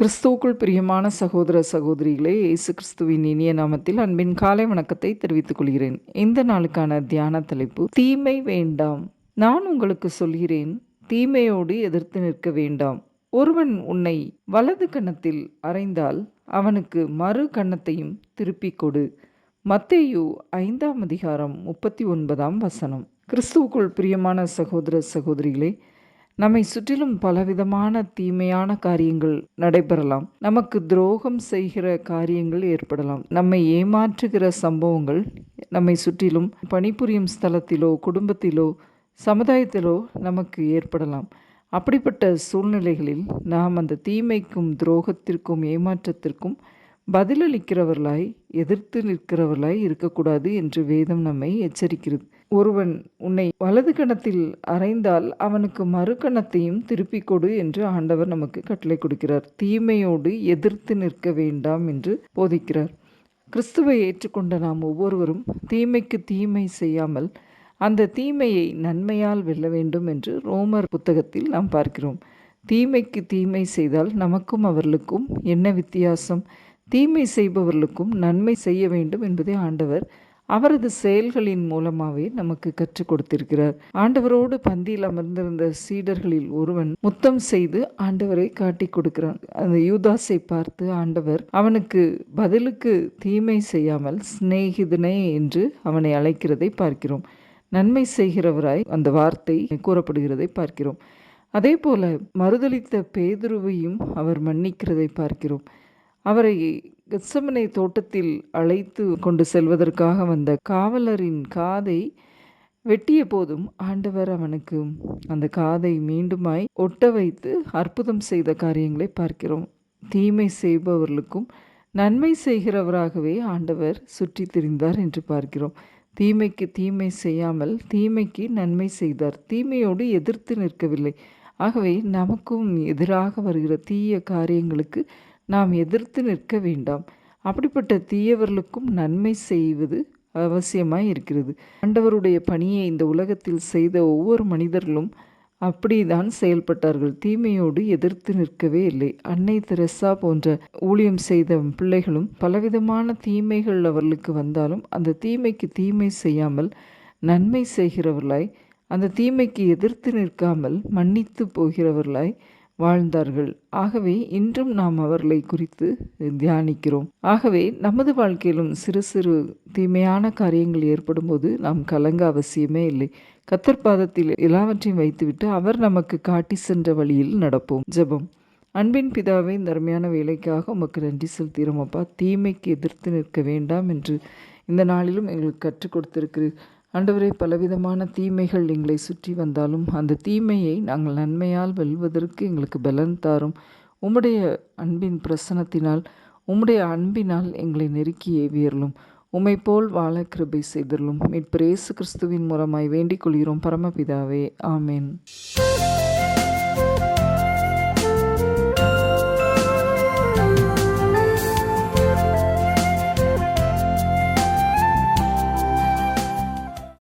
கிறிஸ்துவுக்குள் பிரியமான சகோதர சகோதரிகளே இயேசு கிறிஸ்துவின் இனிய நாமத்தில் அன்பின் காலை வணக்கத்தை தெரிவித்துக் கொள்கிறேன். இந்த நாளுக்கான தியான தலைப்பு தீமை வேண்டாம். நான் உங்களுக்கு சொல்கிறேன் தீமையோடு எதிர்த்து நிற்க வேண்டாம். ஒருவன் உன்னை வலது கன்னத்தில் அறைந்தால் அவனுக்கு மறு கன்னத்தையும் திருப்பிக் கொடு. மத்தேயு ஐந்தாம் அதிகாரம் முப்பத்தி ஒன்பதாம் வசனம். கிறிஸ்துவுக்குள் பிரியமான சகோதர சகோதரிகளே நம்மை சுற்றிலும் பலவிதமான தீமையான காரியங்கள் நடைபெறலாம். நமக்கு துரோகம் செய்கிற காரியங்கள் ஏற்படலாம். நம்மை ஏமாற்றுகிற சம்பவங்கள் நம்மை சுற்றிலும் பணிபுரியும் ஸ்தலத்திலோ குடும்பத்திலோ சமுதாயத்திலோ நமக்கு ஏற்படலாம். அப்படிப்பட்ட சூழ்நிலைகளில் நாம் அந்த தீமைக்கும் துரோகத்திற்கும் ஏமாற்றத்திற்கும் பதிலளிக்கிறவர்களாய் எதிர்த்து நிற்கிறவர்களாய் இருக்கக்கூடாது என்று வேதம் நம்மை எச்சரிக்கிறது. ஒருவன் உன்னை வலது கணத்தில் அறைந்தால் அவனுக்கு மறு கணத்தையும் திருப்பிக் கொடு என்று ஆண்டவர் நமக்கு கட்டளை கொடுக்கிறார். தீமையோடு எதிர்த்து நிற்க வேண்டாம் என்று போதிக்கிறார். கிறிஸ்துவை ஏற்றுக்கொண்ட நாம் ஒவ்வொருவரும் தீமைக்கு தீமை செய்யாமல் அந்த தீமையை நன்மையால் வெல்ல வேண்டும் என்று ரோமர் புத்தகத்தில் நாம் பார்க்கிறோம். தீமைக்கு தீமை செய்தால் நமக்கும் அவர்களுக்கும் என்ன வித்தியாசம்? தீமை செய்பவர்களுக்கும் நன்மை செய்ய வேண்டும் என்பதை ஆண்டவர் அவரது செயல்களின் மூலமாகவே நமக்கு கற்றுக் கொடுத்திருக்கிறார். ஆண்டவரோடு பந்தியில் அமர்ந்திருந்த சீடர்களில் ஒருவன் முத்தம் செய்து ஆண்டவரை காட்டி கொடுக்கிறான். அந்த யூதாஸை பார்த்து ஆண்டவர் அவனுக்கு பதிலுக்கு தீமை செய்யாமல் சிநேகிதனே என்று அவனை அழைக்கிறதை பார்க்கிறோம். நன்மை செய்கிறவராய் அந்த வார்த்தை கூறப்படுகிறதை பார்க்கிறோம். அதே போல மறுதளித்த பேதுருவையும் அவர் மன்னிக்கிறதை பார்க்கிறோம். அவரை கெத்சமனை தோட்டத்தில் அழைத்து கொண்டு செல்வதற்காக வந்த காவலரின் காதை வெட்டிய போதும் ஆண்டவர் அவனுக்கு அந்த காதை மீண்டுமாய் ஒட்ட வைத்து அற்புதம் செய்த காரியங்களை பார்க்கிறோம். தீமை செய்பவர்களுக்கும் நன்மை செய்கிறவராகவே ஆண்டவர் சுற்றி திரிந்தார் என்று பார்க்கிறோம். தீமைக்கு தீமை செய்யாமல் தீமைக்கு நன்மை செய்தார். தீமையோடு எதிர்த்து நிற்கவில்லை. ஆகவே நமக்கும் எதிராக வருகிற தீய காரியங்களுக்கு நாம் எதிர்த்து நிற்க வேண்டாம். அப்படிப்பட்ட தீயவர்களுக்கும் நன்மை செய்வது அவசியமாய் இருக்கிறது. ஆண்டவருடைய பணியை இந்த உலகத்தில் செய்த ஒவ்வொரு மனிதர்களும் அப்படிதான் செயல்பட்டார்கள். தீமையோடு எதிர்த்து நிற்கவே இல்லை. அன்னை தெரசா போன்ற ஊழியம் செய்த பிள்ளைகளும் பலவிதமான தீமைகள் அவர்களுக்கு வந்தாலும் அந்த தீமைக்கு தீமை செய்யாமல் நன்மை செய்கிறவர்களாய் அந்த தீமைக்கு எதிர்த்து நிற்காமல் மன்னித்து போகிறவர்களாய் வாழ்ந்தார்கள். ஆகவே இன்றும் நாம் அவர்களை குறித்து தியானிக்கிறோம். ஆகவே நமது வாழ்க்கையிலும் சிறு சிறு தீமையான காரியங்கள் ஏற்படும்போது நாம் கலங்க அவசியமே இல்லை. கத்தர் பாதத்தில் எல்லாவற்றையும் வைத்துவிட்டு அவர் நமக்கு காட்டி சென்ற வழியில் நடப்போம். ஜெபம். அன்பின் பிதாவை இந்த அருமையான வேலைக்காக உமக்கு நன்றி செலுத்துகிறோம். அப்பா தீமைக்கு எதிர்த்து நிற்க வேண்டாம் என்று இந்த நாளிலும் எங்களுக்கு கற்றுக் கொடுத்திருக்கிறீர். ஆண்டவரே பலவிதமான தீமைகள் எங்களை சுற்றி வந்தாலும் அந்த தீமையை நாங்கள் நன்மையால் வெல்வதற்கு எங்களுக்கு பலன் தாரும். உம்முடைய அன்பின் பிரசனத்தினால் உம்முடைய அன்பினால் எங்களை நெருக்கி வீரலும் உம்மை போல் வாழ கிருபை செய்தருளும். இயேசு கிறிஸ்துவின் மூலமாய் வேண்டிக் கொள்கிறோம். பரமபிதாவே ஆமேன்.